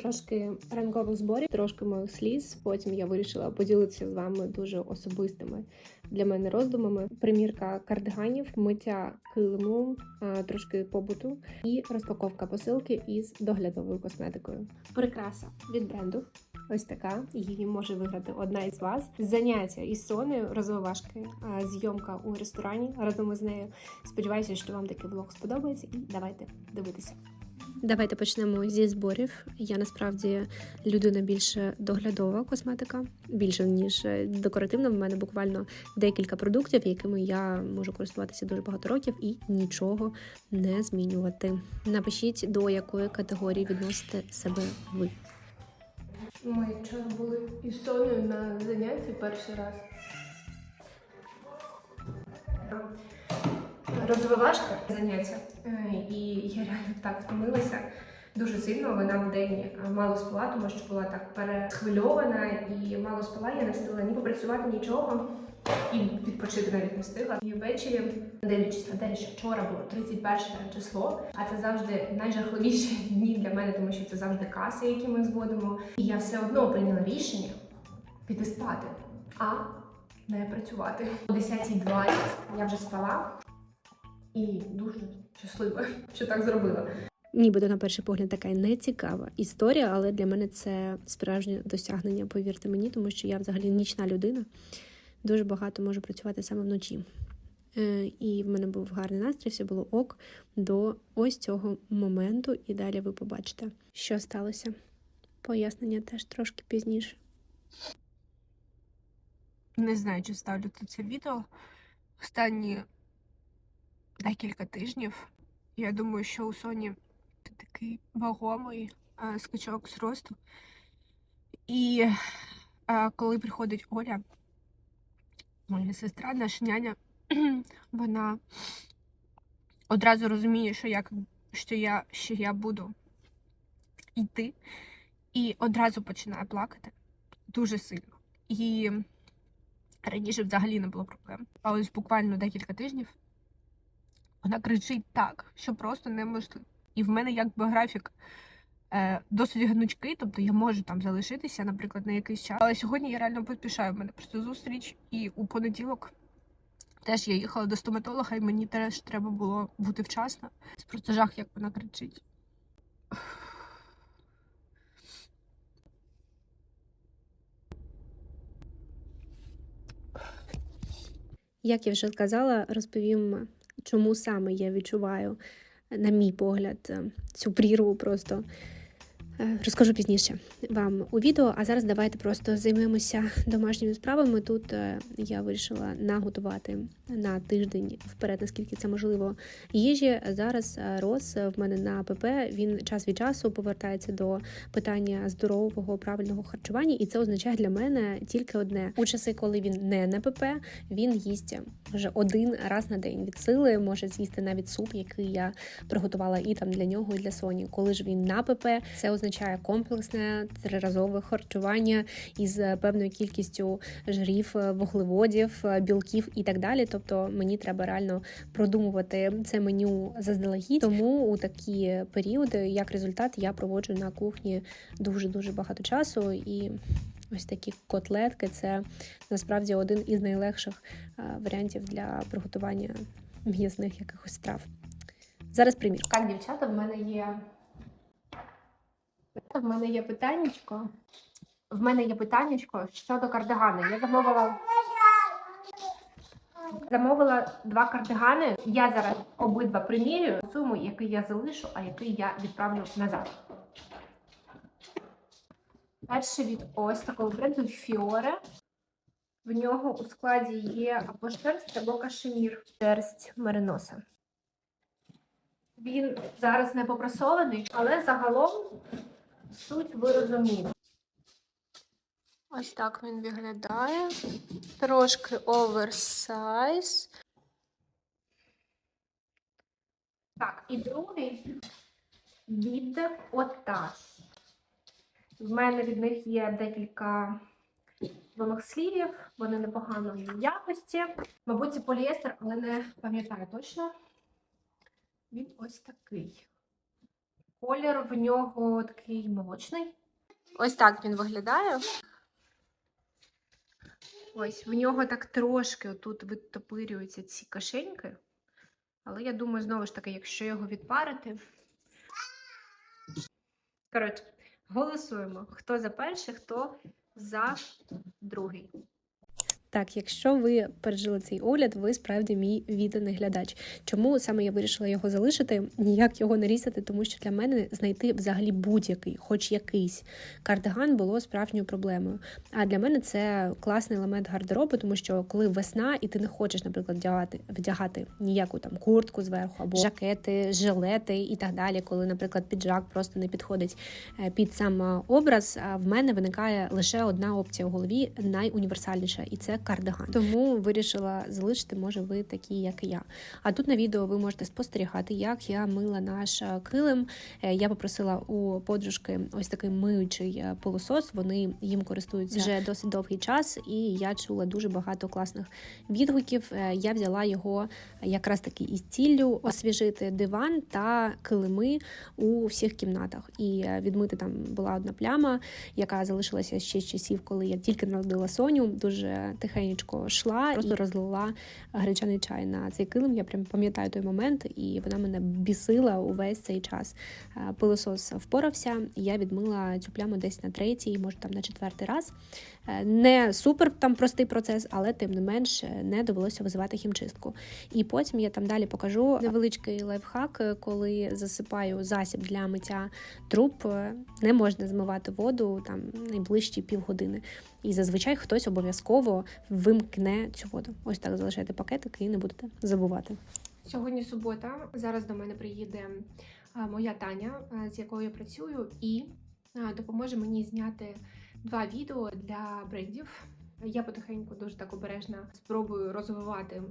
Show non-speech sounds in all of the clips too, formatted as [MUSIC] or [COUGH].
Трошки ранкових зборів, трошки моїх сліз. Потім я вирішила поділитися з вами дуже особистими для мене роздумами. Примірка кардиганів, миття килиму, трошки побуту і розпаковка посилки із доглядовою косметикою. Прикраса від бренду. Ось така її може виграти одна із вас. Заняття із Сонею, розвивашки, а, зйомка у ресторані разом із нею. Сподіваюся, що вам такий влог сподобається, і давайте дивитися. Давайте почнемо зі зборів. Я насправді людина більше доглядова косметика, більше ніж декоративна. В мене буквально декілька продуктів, якими я можу користуватися дуже багато років і нічого не змінювати. Напишіть, до якої категорії відносите себе ви. Ми вчора були із Сонею на занятті перший раз. Розвивашка заняття, Е, і я реально так втомилася дуже сильно. Вона в день е, мало спала, тому що була так перехвильована і мало спала. Я не встигла ні попрацювати нічого. І відпочити навіть не встигла. І ввечері, дивлячись на те, що вчора було 31 число, а це завжди найжахливіші [LAUGHS] дні для мене, тому що це завжди каси, які ми зводимо. І я все одно прийняла рішення піти спати, а не працювати. О 10.20 я вже спала і дуже щаслива, що так зробила. Нібито на перший погляд така нецікава історія, але для мене це справжнє досягнення, повірте мені, тому що я взагалі нічна людина. Дуже багато можу працювати саме вночі. Е, І в мене був гарний настрій, все було ок до ось цього моменту, і далі ви побачите, що сталося. Пояснення теж трошки пізніше. Не знаю, чи ставлю це відео. Останні декілька тижнів. Я думаю, що у Соні такий вагомий е, скачок зросту. І е, коли приходить Оля, моя сестра, наша няня, [CLEARS THROAT] вона одразу розуміє, що я, що я, що я буду йти, і одразу починає плакати дуже сильно. І раніше взагалі не було проблем. А ось буквально декілька тижнів вона кричить так, що просто неможливо. І в мене якби графік е, досить гнучкий, тобто я можу там залишитися, наприклад, на якийсь час. Але сьогодні я реально поспішаю. В мене просто зустріч, і у понеділок теж я їхала до стоматолога, і мені теж треба було бути вчасно. Це просто жах, як вона кричить. Як я вже сказала, розповім, чому саме я відчуваю, на мій погляд, цю прірву просто. Е, Розкажу пізніше вам у відео, а зараз давайте просто займемося домашніми справами. Тут е, я вирішила наготувати на тиждень вперед, наскільки це можливо, їжі. Зараз е, Рос в мене на ПП. Він час від часу повертається до питання здорового правильного харчування, і це означає для мене тільки одне: у часи, коли він не на ПП, він їсть вже один раз на день від сили, може з'їсти навіть суп, який я приготувала і там для нього, і для Соні. Коли ж він на ПП, це означає комплексне триразове харчування із певною кількістю жирів, вуглеводів, білків і так далі. Тобто мені треба реально продумувати це меню заздалегідь. Тому у такі періоди, як результат, я проводжу на кухні дуже дуже багато часу і. Ось такі котлетки це насправді один із найлегших варіантів для приготування м'ясних якихось страв. Зараз примір. Так, дівчата, в мене є. В мене є питаннячко. В мене є питаннячко щодо кардигани. Я замовила. Замовила два кардигани. Я зараз обидва примірюю суму, який я залишу, а який я відправлю назад. Перший від ось такого бренду Fiore. В нього у складі є або шерсть, або кашемір. Шерсть мериноса. Він зараз не попрасований, але загалом суть ви розумієте. Ось так він виглядає. Трошки оверсайз. Так, і другий від Оташ. В мене від них є декілька вимогслівів, вони непоганої якості. Мабуть, це поліестер, але не пам'ятаю точно. Він ось такий. Колір в нього такий молочний. Ось так він виглядає. Ось в нього так трошки тут витопирюються ці кишеньки. Але я думаю, знову ж таки, якщо його відпарити. Коротше, голосуємо. Хто за перший, хто за другий. Так, якщо ви пережили цей огляд, ви справді мій відданий глядач. Чому саме я вирішила його залишити, ніяк його не різати, тому що для мене знайти взагалі будь-який, хоч якийсь кардиган було справжньою проблемою. А для мене це класний елемент гардеробу, тому що коли весна і ти не хочеш, наприклад, вдягати, вдягати ніяку там куртку зверху або жакети, жилети і так далі, коли, наприклад, піджак просто не підходить е, під сам е, образ, в мене виникає лише одна опція у голові, найуніверсальніша, і це кардиган. Тому вирішила залишити, може, ви такі, як і я. А тут на відео ви можете спостерігати, як я мила наш е, килим. Е, Я попросила у подружки ось такий миючий е, пилосос. Вони їм користуються вже досить довгий час, і я чула дуже багато класних відгуків. Я взяла його якраз таки із ціллю освіжити диван та килими у всіх кімнатах. І відмити там була одна пляма, яка залишилася ще з часів, коли я тільки народила Соню. Дуже тихенько йшла, просто розлила гречаний чай на цей килим. Я прям пам'ятаю той момент, і вона мене бісила увесь цей час. Е, Пилосос впорався, і я відмила цю пляму десь на третій, може там на четвертий раз. Е, Не супер там простий процес, але тим не менш не довелося визивати хімчистку. І потім я там далі покажу невеличкий лайфхак, е, коли засипаю засіб для миття труб, е, не можна змивати воду там найближчі півгодини. І зазвичай хтось обов'язково вимкне цю воду. Ось так залишайте пакетики і не будете забувати. Сьогодні субота. Зараз до мене приїде моя Таня, з якою я працюю, і допоможе мені зняти два відео для брендів. Я потихеньку дуже так обережно спробую розвивати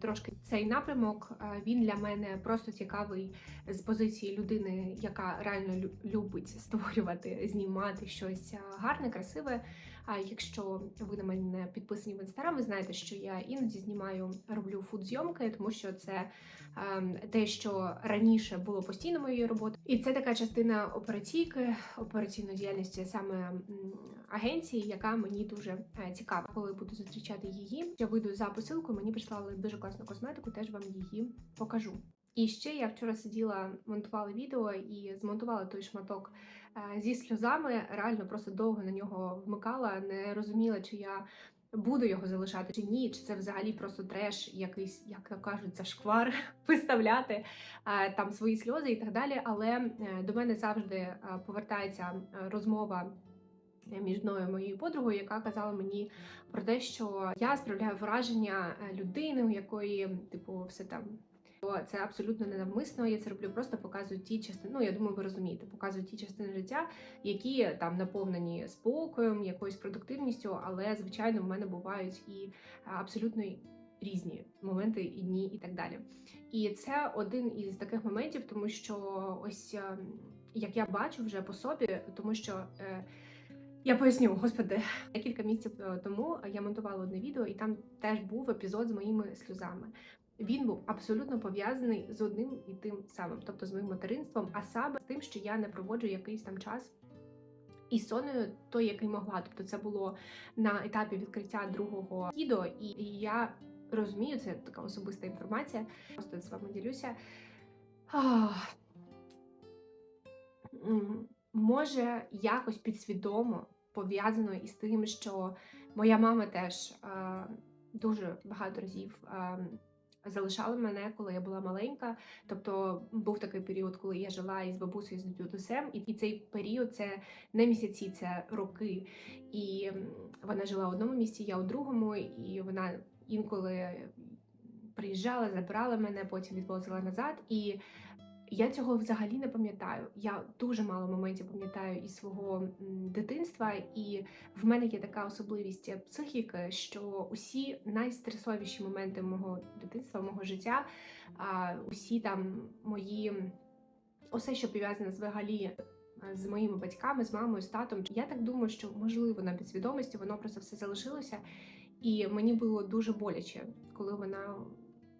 трошки цей напрямок. Він для мене просто цікавий з позиції людини, яка реально любить створювати, знімати щось гарне, красиве. А якщо ви на мене підписані в інстаграм, ви знаєте, що я іноді знімаю, роблю фуд-зйомки, тому що це те, що раніше було постійно моєю роботою, і це така частина операційки, операційної діяльності саме агенції, яка мені дуже е, цікава. Коли буду зустрічати її, я вийду за посилкою. Мені прислали дуже класну косметику, теж вам її покажу. І ще я вчора сиділа, монтувала відео і змонтувала той шматок е, зі сльозами. Реально просто довго на нього вмикала, не розуміла, чи я буду його залишати чи ні, чи це взагалі просто треш, якийсь, як кажуть, зашквар [LAUGHS] виставляти е, там свої сльози і так далі. Але до мене завжди повертається розмова. Е, Між мною і моєю подругою, яка казала мені про те, що я справляю враження е, людини, у якої типу все там то це абсолютно не навмисно. Я це роблю, просто показую ті частини. Ну я думаю, ви розумієте, показую ті частини життя, які там наповнені спокоєм, якоюсь продуктивністю, але звичайно в мене бувають і абсолютно різні моменти і дні, і так далі. І це один із таких моментів, тому що ось е, як я бачу вже по собі, тому що. е, я поясню, господи, декілька місяців е, тому я монтувала одне відео, і там теж був епізод з моїми сльозами. Він був абсолютно пов'язаний з одним і тим самим, тобто з моїм материнством, а саме з тим, що я не проводжу якийсь там час із соною, той, який могла. Тобто, це було на етапі відкриття другого відео, і я розумію, це така особиста інформація. Просто з вами ділюся. Може, якось підсвідомо пов'язано із тим, що моя мама теж е, дуже багато разів е, залишала мене, коли я була маленька. Тобто був такий період, коли я жила із бабусею з дідусем, і цей період це не місяці, це роки. І вона жила в одному місці, я у другому, і вона інколи приїжджала, забирала мене, потім відвозила назад. І я цього взагалі не пам'ятаю. Я дуже мало моментів пам'ятаю із свого дитинства, і в мене є така особливість психіки, що усі найстресовіші моменти мого дитинства, мого життя, усі там мої усе, що пов'язане взагалі. е, З моїми батьками, з мамою, з татом. Я так думаю, що можливо на підсвідомості воно просто все залишилося, і мені було дуже боляче, коли вона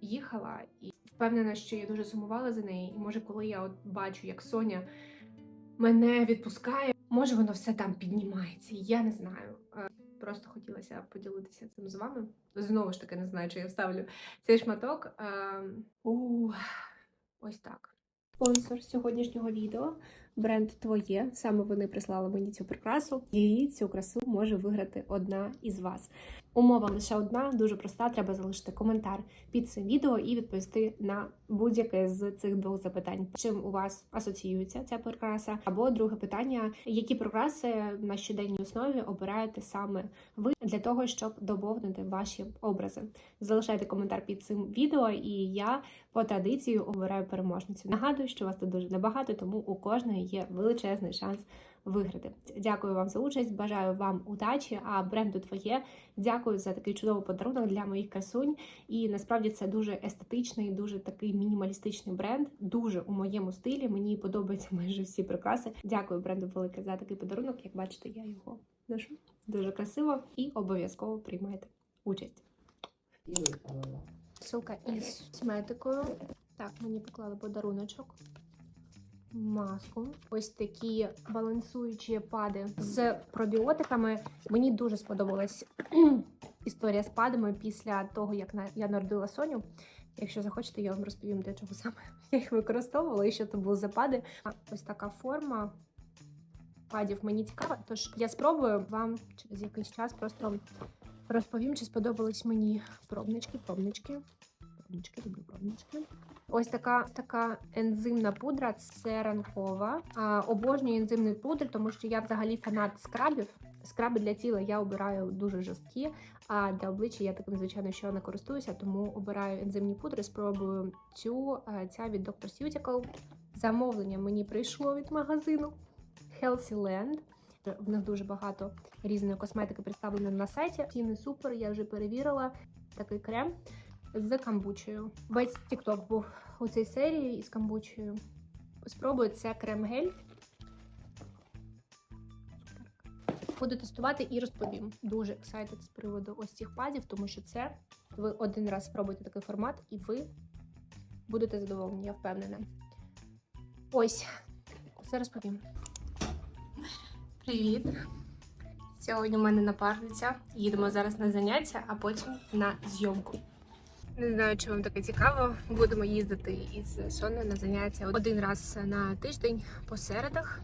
їхала. І Впевнена, що я дуже сумувала за нею, і може, коли я от бачу, як Соня мене відпускає, може воно все там піднімається. Я не знаю. Е, Просто хотілося поділитися цим з вами. Знову ж таки, не знаю, чи я вставлю цей шматок. Е, у, ось так. Спонсор сьогоднішнього відео бренд Твоє. Саме вони прислали мені цю прикрасу, і цю красу може виграти одна із вас. Умова лише одна, дуже проста. Треба залишити коментар під цим відео і відповісти на будь-яке з цих двох запитань. Чим у вас асоціюється ця прикраса? Або друге питання: які прикраси на щоденній основі обираєте саме ви для того, щоб доповнити ваші образи? Залишайте коментар під цим відео, і я по традиції обираю переможницю. Нагадую, що вас тут дуже небагато, тому у кожної є величезний шанс виграти. Дякую вам за участь. Бажаю вам удачі. А бренду твоє дякую за такий чудовий подарунок для моїх красунь. І насправді це дуже естетичний, дуже такий мінімалістичний бренд. Дуже у моєму стилі. Мені подобаються майже всі прикраси. Дякую бренду велике за такий подарунок. Як бачите, я його ношу дуже красиво і обов'язково приймайте участь. Сумка із косметикою. Так, мені поклали подаруночок. Маску. Ось такі балансуючі пади з пробіотиками. Мені дуже сподобалась [CLEARS THROAT] історія з падами після того, як я народила Соню. Якщо захочете, я вам розповім, для чого саме [LAUGHS] я їх використовувала і що це були за пади. Ось така форма падів мені цікава. Тож я спробую вам через якийсь час просто розповім, чи сподобались мені пробнички, пробнички. Пробнички, люблю пробнички. Ось така така ензимна пудра, це ранкова. А, обожнюю ензимний пудр, тому що я взагалі фанат скрабів. Скраби для тіла я обираю дуже жорсткі, а для обличчя я таким, звичайно, що не користуюся, тому обираю ензимні пудри. Спробую цю е, ця від Dr. Cuticle. Замовлення мені прийшло від магазину Healthy Land. В них дуже багато різної косметики представлено на сайті. Ціни супер, я вже перевірила такий крем з камбучею. Весь TikTok був у цій серії із камбучею. Спробую це крем-гель. Буду тестувати і розповім. Дуже excited з приводу ось цих падів, тому що це ви один раз спробуєте такий формат, і ви будете задоволені, я впевнена. Ось, все розповім. Привіт! Сьогодні у мене напарниця. Їдемо зараз на заняття, а потім на зйомку. Не знаю, чи вам таке цікаво. Будемо їздити із Соною на заняття один раз на тиждень по середах.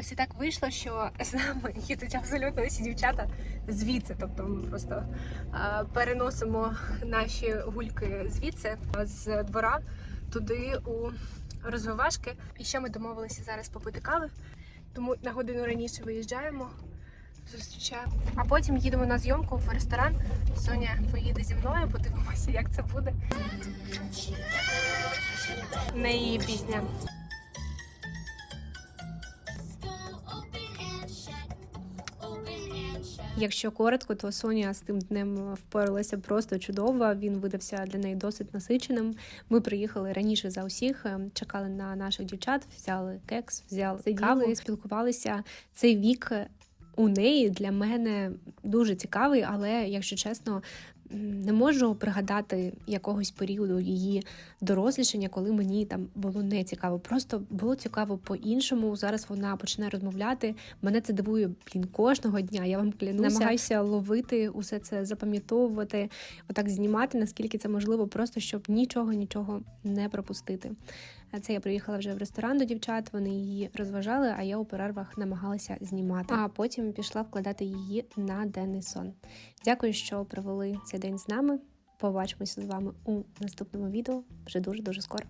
Ось і так вийшло, що з нами їдуть абсолютно усі дівчата звідси. Тобто ми просто переносимо наші гульки звідси з двора туди у розвивашки. І ще ми домовилися зараз попити кави. Тому на годину раніше виїжджаємо, зустрічаємо. А потім їдемо на зйомку в ресторан. Соня поїде зі мною, подивимося, як це буде. Не її пісня. Якщо коротко, то Соня з тим днем впоралася просто чудово. Він видався для неї досить насиченим. Ми приїхали раніше за усіх, е, чекали на наших дівчат, взяли кекс, взяли каву, спілкувалися. Цей вік у неї для мене дуже цікавий, але якщо чесно. Не можу пригадати якогось періоду її дорослішання, коли мені там було не цікаво. Просто було цікаво по-іншому. Зараз вона починає розмовляти. Мене це дивує блін кожного дня. Я вам клянуся. намагаюся ловити усе це, запам'ятовувати, отак знімати, наскільки це можливо, просто щоб нічого, нічого не пропустити. Це я приїхала вже в ресторан до дівчат. Вони її розважали, а я у перервах намагалася знімати. А потім пішла вкладати її на денний сон. Дякую, що провели цей день з нами. Побачимося з вами у наступному відео вже дуже дуже скоро.